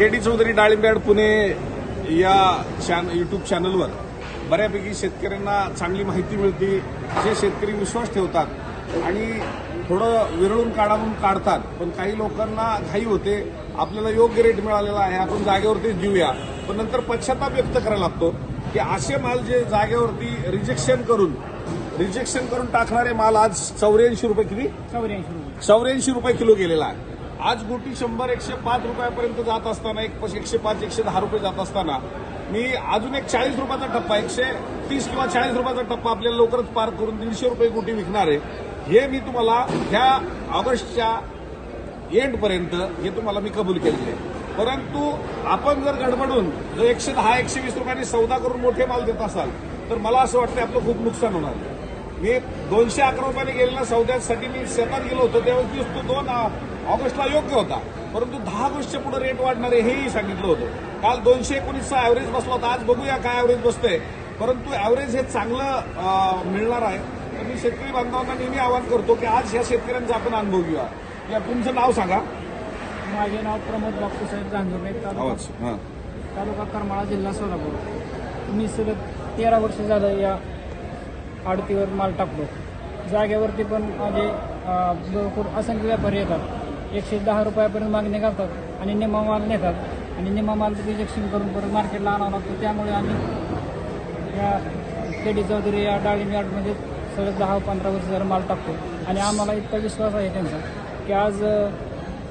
के D Chaudhari डाळिंबॅड पुणे या चॅन युट्यूब चॅनलवर बऱ्यापैकी शेतकऱ्यांना चांगली माहिती मिळते. जे शेतकरी विश्वास ठेवतात आणि थोडं विरळून काढा म्हणून काढतात पण काही लोकांना घाई होते. आपल्याला योग्य रेट मिळालेला आहे. आपण जागेवरतीच देऊया पण नंतर पश्चाताप व्यक्त करायला लागतो की असे माल जे जागेवरती रिजेक्शन करून रिजेक्शन करून टाकणारे माल आज चौऱ्याऐंशी रुपये किती? चौऱ्याऐंशी रुपये किलो गेलेला आहे. आज गोटी शंभर एकशे पाच रुपयापर्यंत जात असताना एक एकशे पाच एकशे दहा रुपये जात असताना मी अजून एक चाळीस रुपयाचा टप्पा एकशे तीस किंवा चाळीस रुपयाचा टप्पा आपल्याला लवकरच पार करून दीडशे रुपये गोटी विकणार आहे. हे मी तुम्हाला ह्या ऑगस्टच्या एंडपर्यंत हे तुम्हाला मी कबूल केलेले आहे. परंतु आपण जर गडबडून जर एकशे दहा एकशे वीस रुपयांनी सौदा करून मोठे माल देत असाल तर मला असं वाटतं आपलं खूप नुकसान होणार. मी दोनशे अकरा रुपयाने गेलेल्या सौद्यासाठी मी शेतात गेलो होतो त्यावेळेस तो दोन ऑगस्टला योग्य होता. परंतु दहा ऑगस्टच्या पुढे रेट वाढणार आहे हेही सांगितलं होतं. काल दोनशे एकोणीसचा ॲव्हरेज बसला होता आज बघूया काय ॲव्हरेज बसतंय. परंतु ॲव्हरेज हे चांगलं मिळणार आहे. तर मी शेतकरी बांधवांना नेहमी आवाहन करतो की आज ह्या शेतकऱ्यांचा आपण अनुभव घेऊया. या तुमचं नाव सांगा. माझे नाव प्रमोद बापूसाहेब जांजुर्णे तालुका आवाज हां. तालुका करमाळा जिल्हा सोलापूर. मी सलग तेरा वर्ष झालं या आडतीवर माल टाकतो. जागेवरती पण अं, भरपूर असंख्य व्यापारी येतात. एकशे दहा रुपयापर्यंत मागणी घालतात आणि निम्मा माल नेतात. आणि निम्मा माल रिजेक्शन करून परत मार्केटला आणावं लागतो. त्यामुळे आम्ही या केडी चौधरी या डाळिंब यार्डमध्ये सलग दहा पंधरा वर्ष झालं माल टाकतो. आणि आम्हाला इतका विश्वास आहे त्यांचा की आज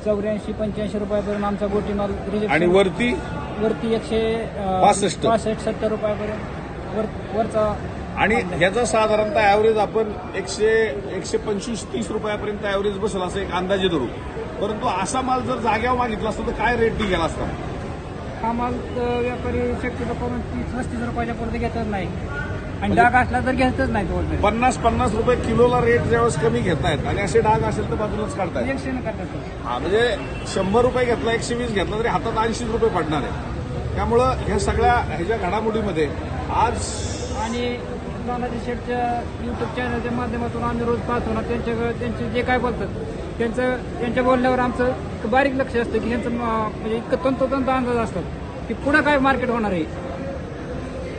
चौऱ्याऐंशी पंच्याऐंशी रुपयापर्यंत आमचा गोटी माल आणि रिजेक्शन वरती? वरती एकशे पासष्ट. पासष्ट सत्तर रुपयापर्यंत वर वरचा आणि ह्याचा साधारणतः ॲव्हरेज आपण एकशे एकशे पंचवीस तीस रुपयापर्यंत ॲव्हरेज बसेल असं एक अंदाजे धरू परंतु असा माल जर जाग्यावर मागितला असता तर काय रेट गेला असता? हा माल व्यापारी शक्यतो करून तीस पस्तीस रुपयाच्या पुढे घेतच नाही. आणि डाग असला तर घेतच नाही तो पन्नास पन्नास रुपये किलोला रेट ज्यावेळेस कमी घेतायत आणि असे डाग असेल तर बाजूलाच काढतायत. रिजेक्शन करतात ते. हा म्हणजे शंभर रुपये घेतला एकशे वीस घेतला तरी हातात ऐंशी रुपये पडणार आहे. त्यामुळं ह्या सगळ्या ह्याच्या घडामोडीमध्ये आज आणि तानाजी शेठच्या युट्यूब चॅनलच्या माध्यमातून आम्ही रोज पाहतो ना त्यांच्या त्यांचे जे काय बोलतात त्यांचं त्यांच्या बोलण्यावर आमचं बारीक लक्ष असतं की ह्यांचं म- म्हणजे इतकं तंतोतंत अंदाज असतात की पुढं काय मार्केट होणार आहे.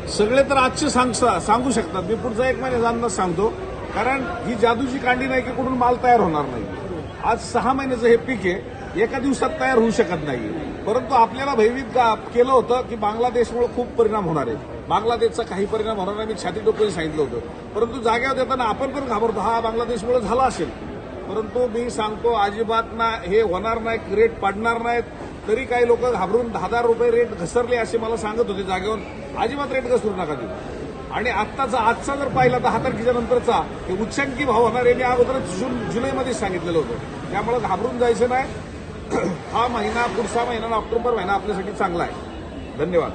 सगळे तर आजचे सांग सांगू शकतात. मी पुढचा एक महिन्याचा अंदाज सांगतो. कारण ही जादूची कांडी नाही की कुठून माल तयार होणार नाही. आज सहा महिन्याचं हे पीक आहे. एका दिवसात तयार होऊ शकत नाही. परंतु आपल्याला भयभीत केलं होतं की बांगलादेशमुळे खूप परिणाम होणार आहे. बांगलादेशचा काही परिणाम होणार नाही. मी छाती डोकं सांगितलं होतं. परंतु जाग्यावर देताना आपण पण घाबरतो. हा बांगलादेशमुळे झाला असेल. परंतु मी सांगतो अजिबात ना हे होणार नाही रेट पडणार नाहीत. तरी काही लोक घाबरून दहा हजार रुपये रेट घसरले असे मला सांगत होते जागेवर. अजिबात रेट घसरू नका देऊ आणि आत्ताचा आजचा जर पाहिला दहा तारखेच्या नंतरचा हे उच्चांकी भाव होणार आहे. मी अगोदरच जून जुलैमध्ये सांगितलेलं होतं. त्यामुळे घाबरून जायचं नाही. हा महिना पुढचा महिना आणि ऑक्टोबर महिना आपल्यासाठी चांगला आहे. धन्यवाद.